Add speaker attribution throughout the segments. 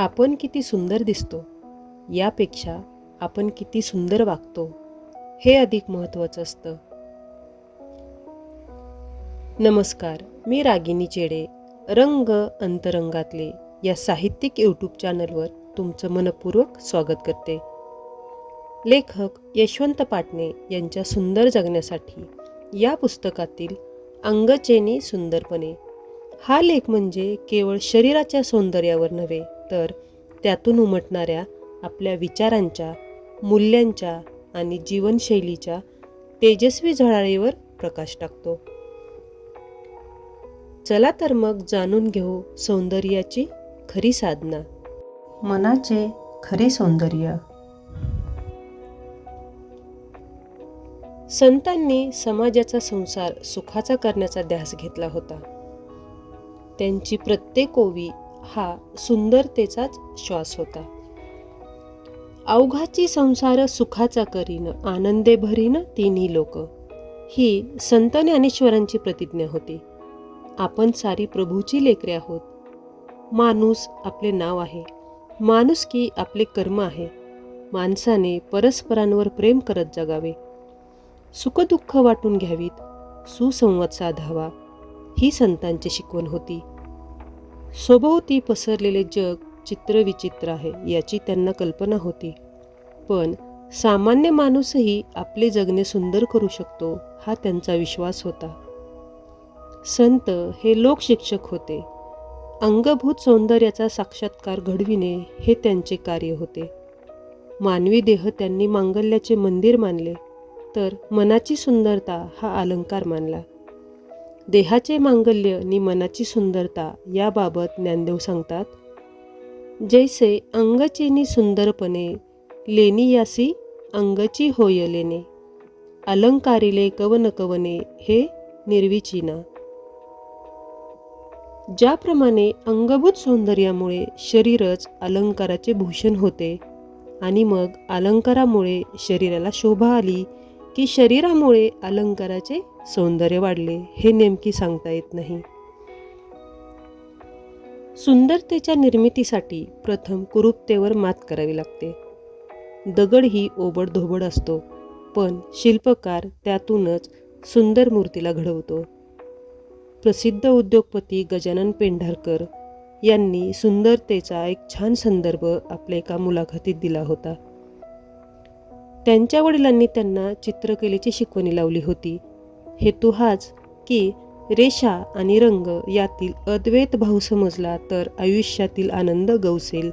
Speaker 1: आपण किती सुंदर दिसतो यापेक्षा आपण किती सुंदर वागतो हे अधिक महत्त्वाचं असतं. नमस्कार मी रागिनी चेडे रंग अंतरंगातले या साहित्यिक यूट्यूब चॅनलवर तुमचं मनपूर्वक स्वागत करते. लेखक यशवंत पाटणे यांच्या सुंदर जगण्यासाठी या पुस्तकातील अंगचेनी सुंदरपणे हा लेख म्हणजे केवळ शरीराच्या सौंदर्यावर नव्हे तर त्यातून उमटणाऱ्या आपल्या विचारांच्या मूल्यांच्या आणि जीवनशैलीच्या तेजस्वी झळाळीवर प्रकाश टाकतो. चला तर मग जाणून घेऊ सौंदर्याची खरी साधना. मनाचे खरे सौंदर्य. संतांनी समाजाचा संसार सुखाचा करण्याचा ध्यास घेतला होता. त्यांची प्रत्येक ओवी हा सुंदरतेचाच श्वास होता. अवघाची संसार सुखाचा करीन आनंदे भरीन तिन्ही लोक. ही संत ज्ञानेश्वरांची प्रतिज्ञा होती. आपण सारी प्रभूची लेकरे आहोत. माणूस आपले नाव आहे. माणूस की आपले कर्म आहे. माणसाने परस्परांवर प्रेम करत जगावे. सुखदुःख वाटून घ्यावीत. सुसंवाद साधावा. ही संतांची शिकवण होती. सभोवती पसरलेले जग चित्रविचित्र आहे याची त्यांना कल्पना होती. पण सामान्य माणूसही आपले जगणे सुंदर करू शकतो हा त्यांचा विश्वास होता. संत हे लोकशिक्षक होते. अंगभूत सौंदर्याचा साक्षात्कार घडविणे हे त्यांचे कार्य होते. मानवी देह त्यांनी मांगल्याचे मंदिर मानले तर मनाची सुंदरता हा अलंकार मानला. देहाचे मांगल्य आणि मनाची सुंदरता याबाबत ज्ञानदेव सांगतात. जैसे अंगचेनी सुंदरपणे लेनियासी अंगची होय लेणे अलंकारिले कवन कवने हे निर्विचिना. ज्याप्रमाणे अंगभूत सौंदर्यामुळे शरीरच अलंकाराचे भूषण होते आणि मग अलंकारामुळे शरीराला शोभा आली की शरीरामुळे अलंकाराचे सौंदर्य वाढले हे नेमकी सांगता येत नाही. सुंदरतेच्या निर्मितीसाठी प्रथम कुरूपतेवर मात करावी लागते. दगड ही ओबडधोबड असतो पण शिल्पकार त्यातूनच सुंदर मूर्तीला घडवतो. प्रसिद्ध उद्योगपती गजानन पेंढारकर यांनी सुंदरतेचा एक छान संदर्भ आपल्या एका मुलाखतीत दिला होता. त्यांच्या वडिलांनी त्यांना चित्रकलेची शिकवणी लावली होती. हेतू हाच की रेषा आणि रंग यातील अद्वैत भाव समजला तर आयुष्यातील आनंद गवसेल.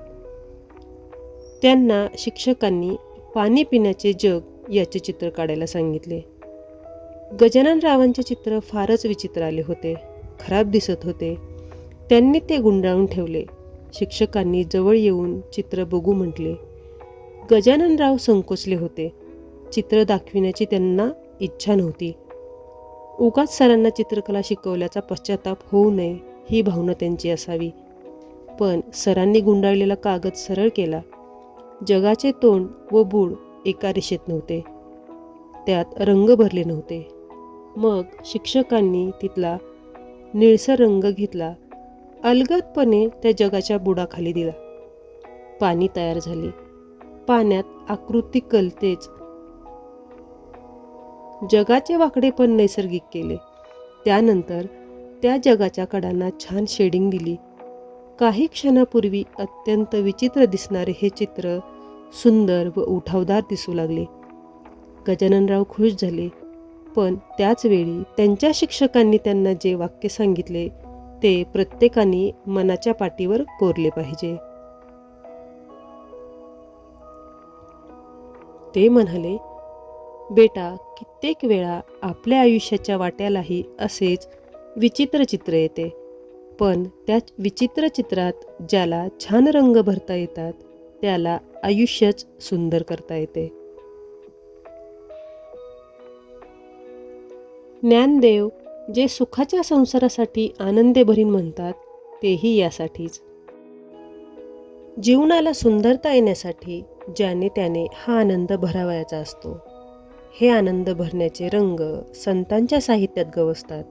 Speaker 1: त्यांना शिक्षकांनी पाणी पिण्याचे जग याचे चित्र काढायला सांगितले. गजानन रावांचे चित्र फारच विचित्र आले होते खराब दिसत होते. त्यांनी ते गुंडाळून ठेवले. शिक्षकांनी जवळ येऊन चित्र बघू म्हटले. गजाननराव संकोचले होते. चित्र दाखविण्याची त्यांना इच्छा नव्हती. उगाच सरांना चित्रकला शिकवल्याचा पश्चाताप होऊ नये ही भावना त्यांची असावी. पण सरांनी गुंडाळलेला कागद सरळ केला. जगाचे तोंड व बूड एका रेषेत नव्हते. त्यात रंग भरले नव्हते. मग शिक्षकांनी तिथला निळसर रंग घेतला. अलगदपणे त्या जगाच्या बुडाखाली दिला. पाणी तयार झाले. पाण्यात आकृती कलतेच जगाचे वाकडे पण नैसर्गिक केले. त्यानंतर त्या जगाच्या कडांना छान शेडिंग दिली. काही क्षणापूर्वी अत्यंत विचित्र दिसणारे हे चित्र सुंदर व उठावदार दिसू लागले. गजाननराव खुश झाले. पण त्याच वेळी त्यांच्या शिक्षकांनी त्यांना जे वाक्य सांगितले ते प्रत्येकाने मनाच्या पाठीवर कोरले पाहिजे. ते म्हणाले बेटा कित्येक वेळा आपल्या आयुष्याच्या वाट्यालाही असेच विचित्र चित्र येते. पण त्या विचित्र चित्रात ज्याला छान रंग भरता येतात त्याला आयुष्यच सुंदर करता येते. ज्ञानदेव जे सुखाच्या संसारासाठी आनंदे भरीन म्हणतात तेही यासाठीच. जीवनाला सुंदरता येण्यासाठी ज्याने त्याने हा आनंद भरावयाचा असतो. हे आनंद भरण्याचे रंग संतांच्या साहित्यात गवसतात.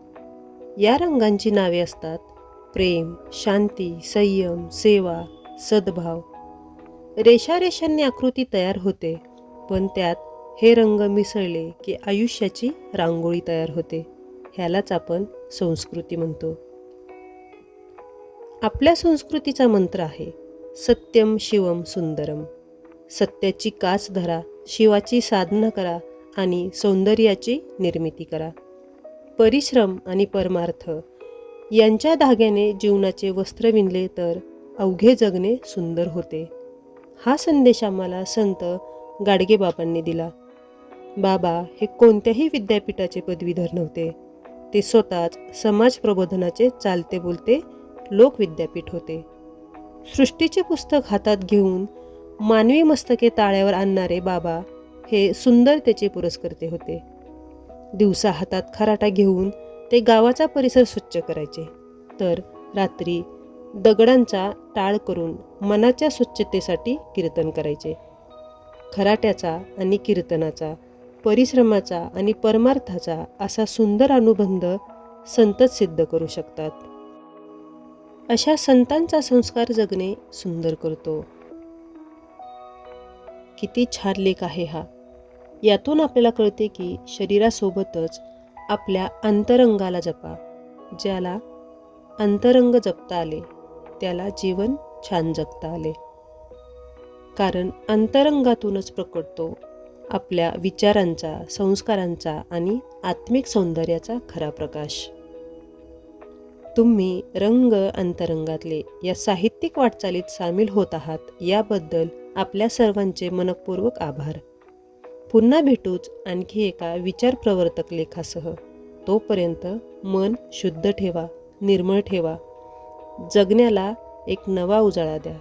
Speaker 1: या रंगांची नावे असतात प्रेम शांती संयम सेवा सद्भाव. रेषारेषांनी आकृती तयार होते पण त्यात हे रंग मिसळले की आयुष्याची रांगोळी तयार होते ह्यालाच आपण संस्कृती म्हणतो. आपल्या संस्कृतीचा मंत्र आहे सत्यम शिवम सुंदरम. सत्याची कास धरा शिवाची साधना करा आणि सौंदर्याची निर्मिती करा. परिश्रम आणि परमार्थ यांच्या धाग्याने जीवनाचे वस्त्र विणले तर अवघे जगणे सुंदर होते. हा संदेश आम्हाला संत गाडगेबाबांनी दिला. बाबा हे कोणत्याही विद्यापीठाचे पदवीधर नव्हते. ते स्वतःच समाज प्रबोधनाचे चालते बोलते लोकविद्यापीठ होते. सृष्टीचे पुस्तक हातात घेऊन मानवी मस्तके ताळ्यावर आणणारे बाबा हे सुंदरतेचे पुरस्कर्ते होते. दिवसा हातात खराटा घेऊन ते गावाचा परिसर स्वच्छ करायचे. तर रात्री दगडांचा टाळ करून मनाच्या स्वच्छतेसाठी कीर्तन करायचे. खराट्याचा आणि कीर्तनाचा परिश्रमाचा आणि परमार्थाचा असा सुंदर अनुबंध संतच सिद्ध करू शकतात. अशा संतांचा संस्कार जगणे सुंदर करतो. किती छान लेख आहे हा. यातून आपल्याला कळते की शरीरासोबतच आपल्या अंतरंगाला जपा ज्याला अंतरंग जपता आले त्याला जीवन छान जगता आले. कारण अंतरंगातूनच प्रकटतो आपल्या विचारांचा संस्कारांचा आणि आत्मिक सौंदर्याचा खरा प्रकाश. तुम्ही रंग अंतरंगातले या साहित्यिक वाटचालीत सामील होत आहात याबद्दल आपल्या सर्वांचे मनपूर्वक आभार. पुन्हा भेटूच आणखी एका विचारप्रवर्तक लेखासह. तोपर्यंत मन शुद्ध ठेवा निर्मळ ठेवा. जगण्याला एक नवा उजाळा द्या.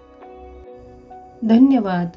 Speaker 1: धन्यवाद.